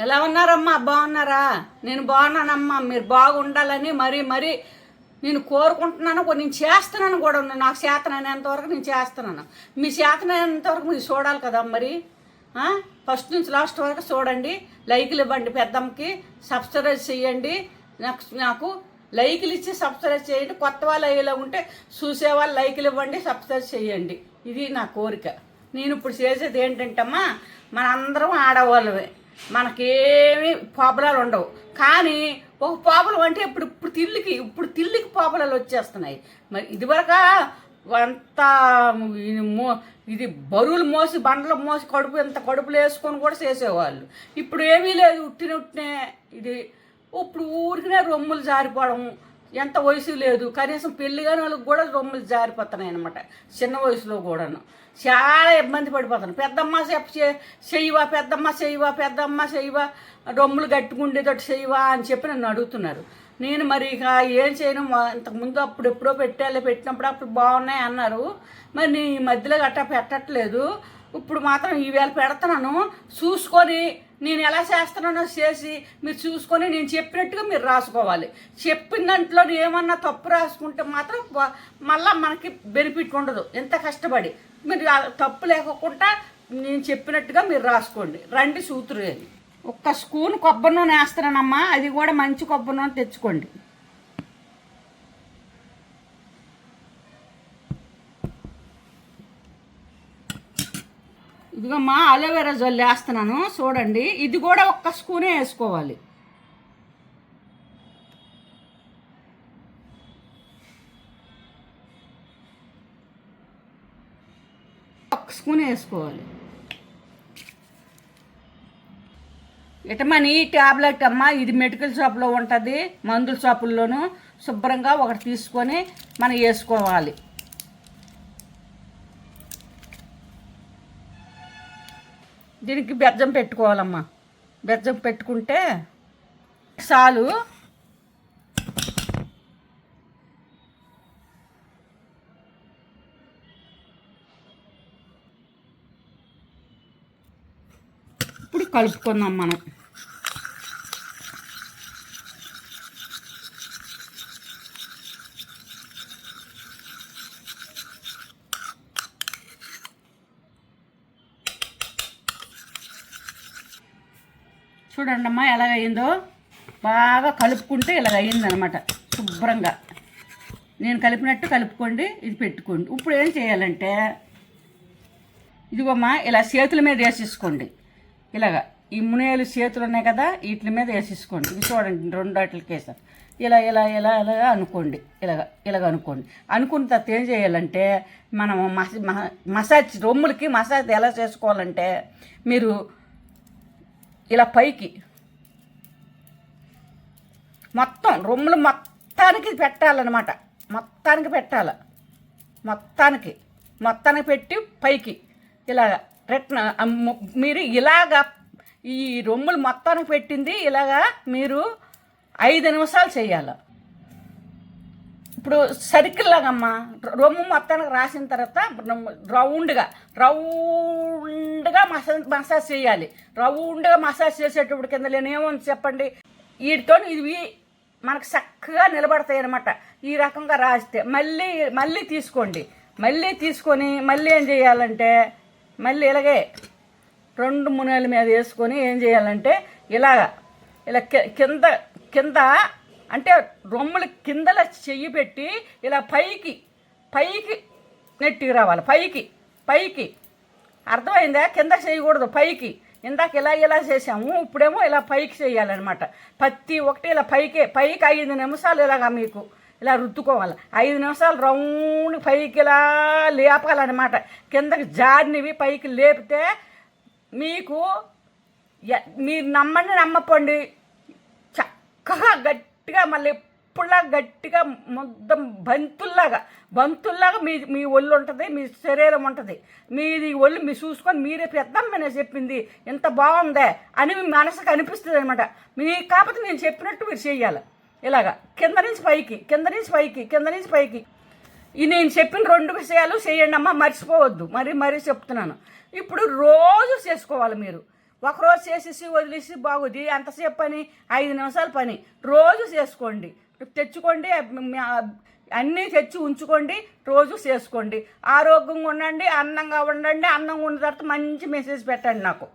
ఎలా ఉన్నారమ్మా? బాగున్నారా? నేను బాగున్నానమ్మా. మీరు బాగుండాలని మరీ మరీ నేను కోరుకుంటున్నాను. నేను చేస్తున్నాను కూడా ఉన్నాను. నాకు చేతనైనంతవరకు నేను చేస్తున్నాను. మీ చేతనైనంతవరకు మీరు చూడాలి కదా మరి. ఫస్ట్ నుంచి లాస్ట్ వరకు చూడండి. లైకులు ఇవ్వండి పెద్దమ్మకి. సబ్స్క్రైబ్ చేయండి. నాకు నాకు లైకులు ఇచ్చి సబ్స్క్రైబ్ చేయండి. కొత్త వాళ్ళు అయ్యేలా ఉంటే చూసేవాళ్ళు లైకులు ఇవ్వండి సబ్స్క్రైబ్ చేయండి. ఇది నా కోరిక. నేను ఇప్పుడు చేసేది ఏంటంటమ్మా మనందరం ఆడవాళ్ళమే. మనకేమి పోపలాలు ఉండవు. కానీ ఒక పోపలం అంటే ఇప్పుడు ఇప్పుడు తిల్లికి ఇప్పుడు తిల్లికి పోపలాలు వచ్చేస్తున్నాయి. మరి ఇదివరక అంత ఇది ఇది బరువులు మోసి బండలు మోసి కడుపు ఎంత కడుపులు వేసుకొని కూడా చేసేవాళ్ళు. ఇప్పుడు ఏమీ లేదు. ఉట్టిన ఉట్టినే ఇది ఇప్పుడు ఊరికినే రొమ్ములు జారిపోవడం ఎంత వయసు లేదు. కనీసం పెళ్ళి కాని వాళ్ళకి కూడా రొమ్ములు జారిపోతున్నాయి అనమాట చిన్న వయసులో కూడాను. చాలా ఇబ్బంది పడిపోతాను పెద్దమ్మ చెప్ప చెయ్యవా పెద్దమ్మ చెయ్యవా పెద్దమ్మ చెయ్యవా రొమ్ములు గట్టుకుండేటట్టు చెయ్యవా అని చెప్పి నన్ను అడుగుతున్నారు. నేను మరి ఇక ఏం చేయను? ఇంతకుముందు అప్పుడు ఎప్పుడో పెట్టాలి పెట్టినప్పుడు అప్పుడు బాగున్నాయి అన్నారు. మరి నీ మధ్యలో గట్టా పెట్టట్లేదు. ఇప్పుడు మాత్రం ఈవేళ పెడతాను చూసుకొని నేను ఎలా చేస్తున్నానో చేసి మీరు చూసుకొని నేను చెప్పినట్టుగా మీరు రాసుకోవాలి. చెప్పిన దాంట్లో ఏమన్నా తప్పు రాసుకుంటే మాత్రం మళ్ళీ మళ్ళా మనకి బెనిఫిట్ ఉండదు. ఎంత కష్టపడి మీరు తప్పు లేకుండా నేను చెప్పినట్టుగా మీరు రాసుకోండి. రండి సూత్రు అని ఒక్క స్పూన్ కొబ్బరి నూనె వేస్తున్నానమ్మా అది కూడా మంచి కొబ్బరి నూనె తెచ్చుకోండి. ఇదిగమ్మా అలోవెరా జొల్లు వేస్తున్నాను చూడండి. ఇది కూడా ఒక్క స్పూనే వేసుకోవాలి. ఒక్క స్పూన్ వేసుకోవాలి. ఇటమని ట్యాబ్లెట్ అమ్మ ఇది మెడికల్ షాప్లో ఉంటుంది మందుల షాపుల్లోనూ శుభ్రంగా ఒకటి తీసుకొని మనం వేసుకోవాలి. దీనికి బెజ్జం పెట్టుకోవాలమ్మా. బెజ్జం పెట్టుకుంటే చాలు. ఇప్పుడు కలుపుకుందాం మనం. చూడండి అమ్మా ఎలాగైందో బాగా కలుపుకుంటే ఇలాగ అయిందనమాట శుభ్రంగా. నేను కలిపినట్టు కలుపుకోండి ఇది పెట్టుకోండి. ఇప్పుడు ఏం చేయాలంటే ఇదిగోమ్మా ఇలా చేతుల మీద వేసేసుకోండి. ఇలాగ ఈ మునేలు చేతులు ఉన్నాయి కదా వీటి మీద వేసేసుకోండి. ఇవి చూడండి రెండు వాటికేసా ఇలా ఇలా ఇలా ఇలా అనుకోండి. ఇలాగ ఇలాగ అనుకోండి. అనుకున్న తర్వాత ఏం చేయాలంటే మనం మ- మసాజ్ రొమ్ములకి మసాజ్ ఎలా చేసుకోవాలంటే మీరు ఇలా పైకి. మొత్తం రొమ్ములు మొత్తానికి పెట్టాలన్నమాట. మొత్తానికి పెట్టాలి. మొత్తానికి. మొత్తానికి పెట్టి పైకి. ఇలా రెట్న మీరు ఇలాగా ఈ రొమ్ములు మొత్తానికి పెట్టింది ఇలాగా మీరు ఐదు నిమిషాలు చేయాలి. ఇప్పుడు సర్కిల్ లాగమ్మా రొమ్ము మొత్తానికి రాసిన తర్వాత రౌండ్గా రౌండ్గా మసాజ్ మసాజ్ చేయాలి. రౌండ్గా మసాజ్ చేసేటప్పుడు కింద నేనేమని చెప్పండి? వీటితో ఇవి మనకు చక్కగా నిలబడతాయి అనమాట ఈ రకంగా రాస్తే మళ్ళీ మళ్ళీ తీసుకోండి. మళ్ళీ తీసుకొని మళ్ళీ ఏం చేయాలంటే మళ్ళీ ఇలాగే రెండు మునల మీద వేసుకొని ఏం చేయాలంటే ఇలాగా ఇలా కింద కింద అంటే రొమ్ములు కిందల చెయ్యి పెట్టి ఇలా పైకి పైకి నెట్టికి రావాలి. పైకి పైకి. అర్థమైందా? కింద చేయకూడదు పైకి. ఇందాక ఇలా ఇలా చేసాము ఇప్పుడేమో ఇలా పైకి చేయాలన్నమాట. ప్రతి ఒక్కటి ఇలా పైకే పైకి ఐదు నిమిషాలు ఇలాగా మీకు ఇలా రుద్దుకోవాలి. ఐదు నిమిషాలు రౌండ్ పైకి ఇలా లేపాలన్నమాట. కిందకి జారినవి పైకి లేపితే మీకు ఎ- మీరు నమ్మండి నమ్మపండి చక్కగా గట్టి గట్టిగా మళ్ళీ ఎప్పుడులా గట్టిగా మొత్తం బంతుల్లాగా బంతుల్లాగా మీ మీ ఒళ్ళు ఉంటుంది మీ శరీరం ఉంటుంది. మీది ఒళ్ళు మీరు చూసుకొని మీరే పెద్దమ్మనే చెప్పింది. ఎంత బాగుందే అని మీ మనసుకు అనిపిస్తుంది అనమాట మీ కాకపోతే నేను చెప్పినట్టు మీరు చేయాలి ఇలాగా కింద నుంచి పైకి కింద నుంచి పైకి కింద నుంచి పైకి. ఈ నేను చెప్పిన రెండు విషయాలు చేయండి అమ్మ మర్చిపోవద్దు. మరి మరీ చెప్తున్నాను. ఇప్పుడు రోజు చేసుకోవాలి మీరు. ఒకరోజు చేసేసి వదిలేసి బాగుంది ఎంతసేపు పని ఐదు నిమిషాల పని. రోజు చేసుకోండి. తెచ్చుకోండి అన్నీ తెచ్చి ఉంచుకోండి రోజు చేసుకోండి. ఆరోగ్యంగా ఉండండి అందంగా ఉండండి అన్నంగా ఉన్న తర్వాత మంచి మెసేజ్ పెట్టండి నాకు.